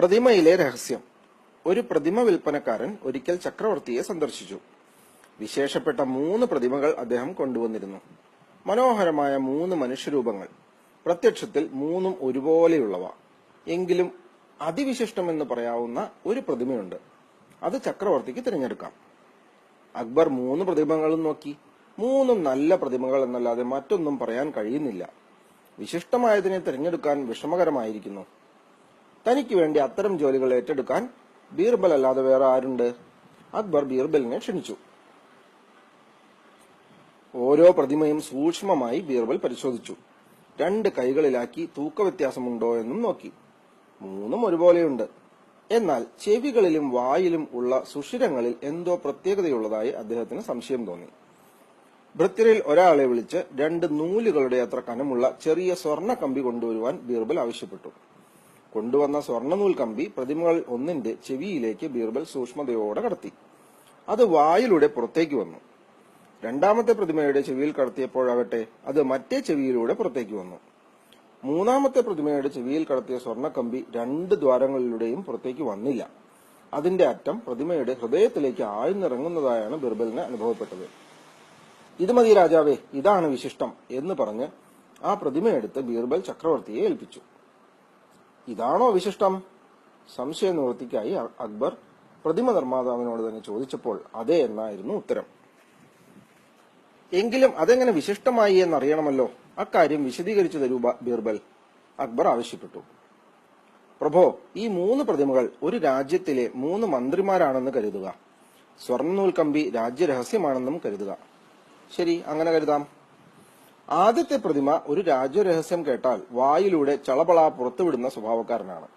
പ്രതിമയിലെ രഹസ്യം. ഒരു പ്രതിമ വിൽപ്പനക്കാരൻ ഒരിക്കൽ ചക്രവർത്തിയെ സന്ദർശിച്ചു. വിശേഷപ്പെട്ട മൂന്ന് പ്രതിമകൾ അദ്ദേഹം കൊണ്ടുവന്നിരുന്നു. മനോഹരമായ മൂന്ന് മനുഷ്യരൂപങ്ങൾ. പ്രത്യക്ഷത്തിൽ മൂന്നും ഒരുപോലെയുള്ളവ. എങ്കിലും അതിവിശിഷ്ടമെന്ന് പറയാവുന്ന ഒരു പ്രതിമയുണ്ട്. അത് ചക്രവർത്തിക്ക് തിരഞ്ഞെടുക്കാം. അക്ബർ മൂന്ന് പ്രതിമകളും നോക്കി. മൂന്നും നല്ല പ്രതിമകൾ എന്നല്ലാതെ മറ്റൊന്നും പറയാൻ കഴിയുന്നില്ല. വിശിഷ്ടമായതിനെ തിരഞ്ഞെടുക്കാൻ വിഷമകരമായിരിക്കുന്നു. തനിക്ക് വേണ്ടി അത്തരം ജോലികൾ ഏറ്റെടുക്കാൻ ബീർബൽ അല്ലാതെ വേറെ ആരുണ്ട്? അക്ബർ ബീർബലിനെ ക്ഷണിച്ചു. ഓരോ പ്രതിമയും സൂക്ഷ്മമായി ബീർബൽ പരിശോധിച്ചു. രണ്ട് കൈകളിലാക്കി തൂക്ക വ്യത്യാസമുണ്ടോ എന്നും നോക്കി. മൂന്നും ഒരുപോലെയുണ്ട്. എന്നാൽ ചെവികളിലും വായിലും ഉള്ള സുഷിരങ്ങളിൽ എന്തോ പ്രത്യേകതയുള്ളതായി അദ്ദേഹത്തിന് സംശയം തോന്നി. ഭൃത്യരിൽ ഒരാളെ വിളിച്ച് രണ്ട് നൂലുകളുടെ അത്ര കനമുള്ള ചെറിയ സ്വർണ കമ്പി കൊണ്ടുവരുവാൻ ബീർബൽ ആവശ്യപ്പെട്ടു. കൊണ്ടുവന്ന സ്വർണനൂൽ കമ്പി പ്രതിമകൾ ഒന്നിന്റെ ചെവിയിലേക്ക് ബീർബൽ സൂക്ഷ്മതയോടെ കടത്തി. അത് വായിലൂടെ പുറത്തേക്ക് വന്നു. രണ്ടാമത്തെ പ്രതിമയുടെ ചെവിയിൽ കടത്തിയപ്പോഴാകട്ടെ അത് മറ്റേ ചെവിയിലൂടെ പുറത്തേക്ക് വന്നു. മൂന്നാമത്തെ പ്രതിമയുടെ ചെവിയിൽ കടത്തിയ സ്വർണക്കമ്പി രണ്ട് ദ്വാരങ്ങളിലൂടെയും പുറത്തേക്ക് വന്നില്ല. അതിന്റെ അറ്റം പ്രതിമയുടെ ഹൃദയത്തിലേക്ക് ആഴ്ന്നിറങ്ങുന്നതായാണ് ബിർബലിന് അനുഭവപ്പെട്ടത്. ഇത് മതി രാജാവേ ഇതാണ് വിശിഷ്ടം എന്ന് പറഞ്ഞ് ആ പ്രതിമയെടുത്ത് ബീർബൽ ചക്രവർത്തിയെ ഏൽപ്പിച്ചു. ഇതാണോ വിശിഷ്ടം? സംശയ നിവൃത്തിക്കായി അക്ബർ പ്രതിമ നിർമ്മാതാവിനോട് തന്നെ ചോദിച്ചപ്പോൾ അതെ എന്നായിരുന്നു ഉത്തരം. എങ്കിലും അതെങ്ങനെ വിശിഷ്ടമായി എന്നറിയണമല്ലോ. അക്കാര്യം വിശദീകരിച്ചു തരൂ ബീർബൽ. അക്ബർ ആവശ്യപ്പെട്ടു. പ്രഭോ ഈ മൂന്ന് പ്രതിമകൾ ഒരു രാജ്യത്തിലെ മൂന്ന് മന്ത്രിമാരാണെന്ന് കരുതുക. സ്വർണനൂൽ കമ്പി രാജ്യരഹസ്യമാണെന്നും കരുതുക. ശരി അങ്ങനെ കരുതാം. ആദ്യത്തെ പ്രതിമ ഒരു രാജ്യരഹസ്യം കേട്ടാൽ വായിലൂടെ ചളപള പുറത്തുവിടുന്ന സ്വഭാവക്കാരനാണ്.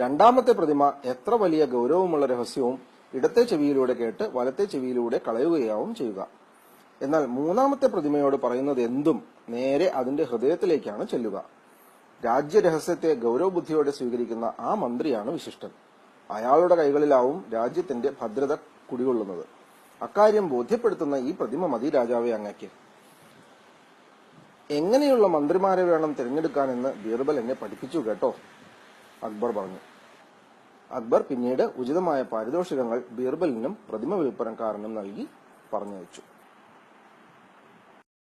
രണ്ടാമത്തെ പ്രതിമ എത്ര വലിയ ഗൗരവമുള്ള രഹസ്യവും ഇടത്തെ ചെവിയിലൂടെ കേട്ട് വലത്തെ ചെവിയിലൂടെ കളയുകയാവും ചെയ്യുക. എന്നാൽ മൂന്നാമത്തെ പ്രതിമയോട് പറയുന്നത് എന്തും നേരെ അതിന്റെ ഹൃദയത്തിലേക്കാണ് ചെല്ലുക. രാജ്യരഹസ്യത്തെ ഗൗരവബുദ്ധിയോടെ സ്വീകരിക്കുന്ന ആ മന്ത്രിയാണ് വിശിഷ്ടൻ. അയാളുടെ കൈകളിലാവും രാജ്യത്തിന്റെ ഭദ്രത കുടികൊള്ളുന്നത്. അക്കാര്യം ബോധ്യപ്പെടുത്തുന്ന ഈ പ്രതിമ മതി രാജാവെ അങ്ങയ്ക്ക്. എങ്ങനെയുള്ള മന്ത്രിമാരെ വേണം തിരഞ്ഞെടുക്കാനെന്ന് ബീർബൽ എന്നെ പഠിപ്പിച്ചു കേട്ടോ അക്ബർ പറഞ്ഞു. അക്ബർ പിന്നീട് ഉചിതമായ പാരിതോഷികങ്ങൾ ബീർബലിനും പ്രതിമ വിൽപ്പനക്കാരനും നൽകി പറഞ്ഞയച്ചു.